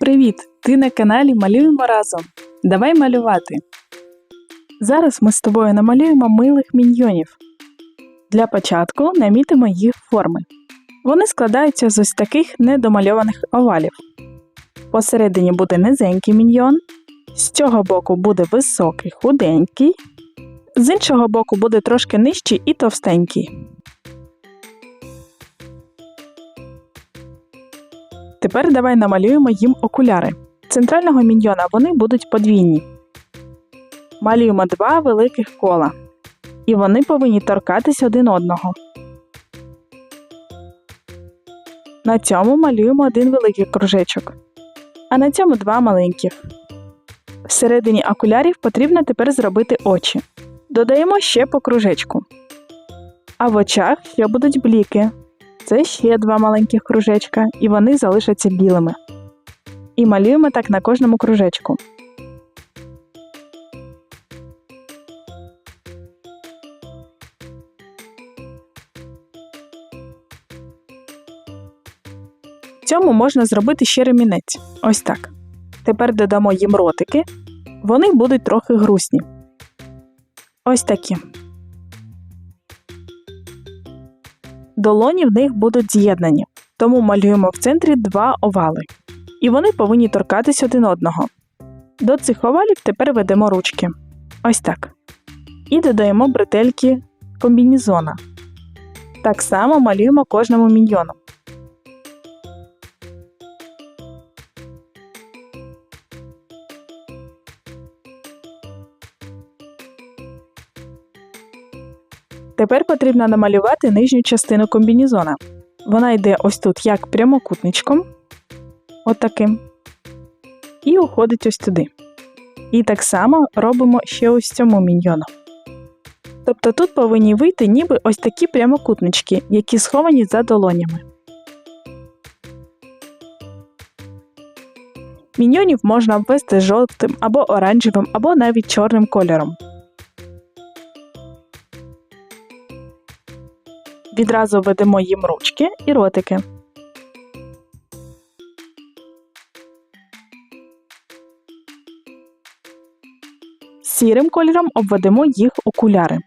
Привіт! Ти на каналі Малюємо разом. Давай малювати. Зараз ми з тобою намалюємо милих міньйонів. Для початку намітимо їх форми. Вони складаються з ось таких недомальованих овалів. Посередині буде низенький міньйон, з цього боку буде високий худенький, з іншого боку буде трошки нижчий і товстенький. Тепер давай намалюємо їм окуляри. Центрального міньйона вони будуть подвійні. Малюємо два великих кола. І вони повинні торкатись один одного. На цьому малюємо один великий кружечок, а на цьому два маленьких. Всередині окулярів потрібно тепер зробити очі. Додаємо ще по кружечку. А в очах ще будуть бліки. Це ще два маленьких кружечка, і вони залишаться білими. І малюємо так на кожному кружечку. Цьому можна зробити ще ремінець. Ось так. Тепер додамо їм ротики. Вони будуть трохи грустні. Ось такі. Долоні в них будуть з'єднані, тому малюємо в центрі два овали. І вони повинні торкатись один одного. До цих овалів тепер ведемо ручки. Ось так. І додаємо бретельки комбінізона. Так само малюємо кожному міньйону. Тепер потрібно намалювати нижню частину комбінізона. Вона йде ось тут як прямокутничком, отаким, і уходить ось туди. І так само робимо ще ось цьому міньйону. Тобто тут повинні вийти ніби ось такі прямокутнички, які сховані за долонями. Міньйонів можна обвести жовтим або оранжевим, або навіть чорним кольором. Відразу ведемо їм ручки і ротики. Сірим кольором обведемо їх окуляри.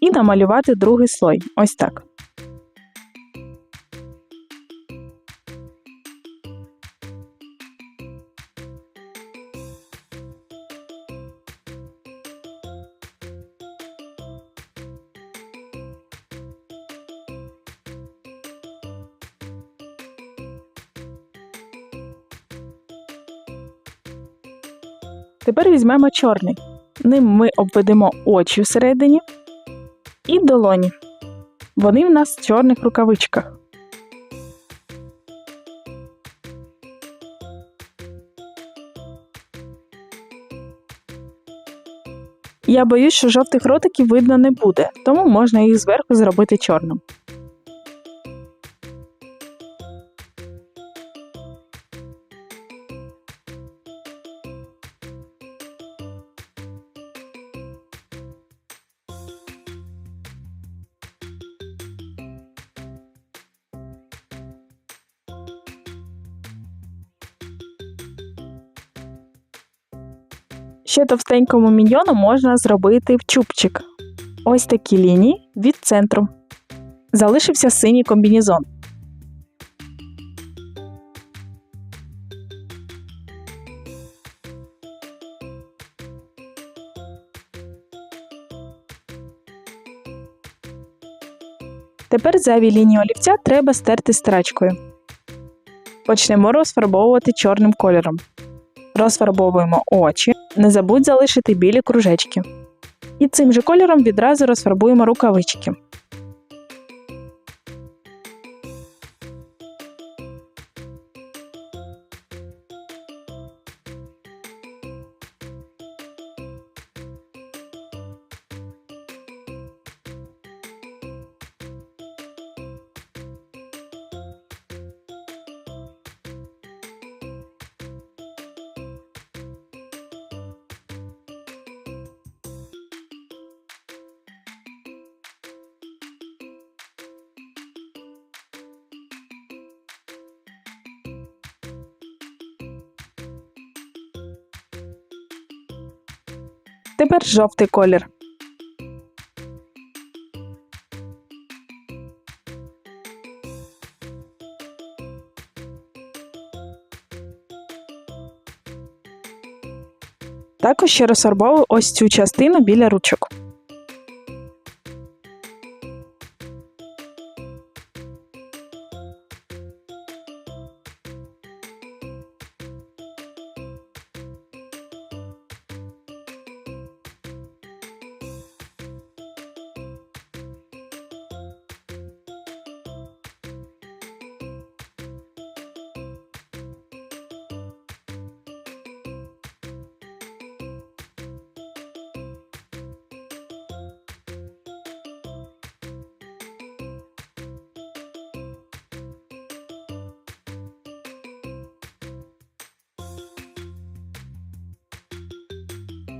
І намалювати другий слой. Ось так. Тепер візьмемо чорний. Ним ми обведемо очі всередині і долоні. Вони в нас в чорних рукавичках. Я боюсь, що жовтих ротиків видно не буде, тому можна їх зверху зробити чорним. Ще товстенькому міньйону можна зробити в чубчик. Ось такі лінії від центру. Залишився синій комбінезон. Тепер зайві лінії олівця треба стерти страчкою. Почнемо розфарбовувати чорним кольором. Розфарбовуємо очі. Не забудь залишити білі кружечки. І цим же кольором відразу розфарбуємо рукавички. Тепер жовтий колір. Також ще розфарбовую ось цю частину біля ручок.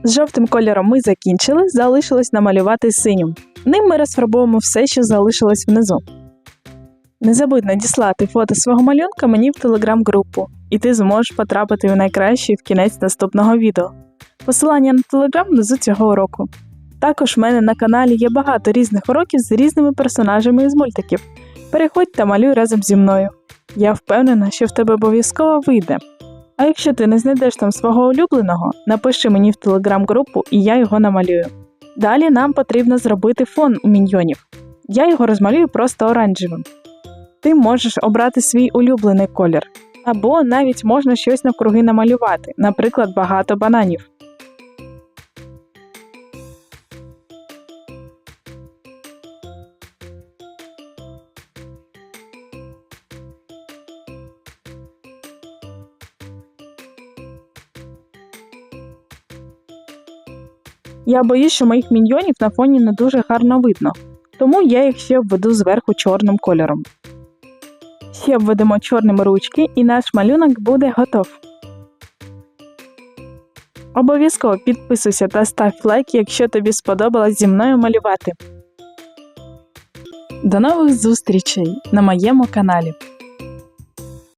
З жовтим кольором ми закінчили, залишилось намалювати синім. Ним ми розфарбовуємо все, що залишилось внизу. Не забудь надіслати фото свого малюнка мені в телеграм-групу, і ти зможеш потрапити в найкращий в кінець наступного відео. Посилання на телеграм внизу цього уроку. Також в мене на каналі є багато різних уроків з різними персонажами із мультиків. Переходь та малюй разом зі мною. Я впевнена, що в тебе обов'язково вийде. А якщо ти не знайдеш там свого улюбленого, напиши мені в телеграм-групу і я його намалюю. Далі нам потрібно зробити фон у міньйонів. Я його розмалюю просто оранжевим. Ти можеш обрати свій улюблений колір. Або навіть можна щось навкруги намалювати, наприклад, багато бананів. Я боюсь, що моїх міньйонів на фоні не дуже гарно видно, тому я їх ще обведу зверху чорним кольором. Ще обведемо чорними ручки і наш малюнок буде готов. Обов'язково підписуйся та став лайк, якщо тобі сподобалось зі мною малювати. До нових зустрічей на моєму каналі.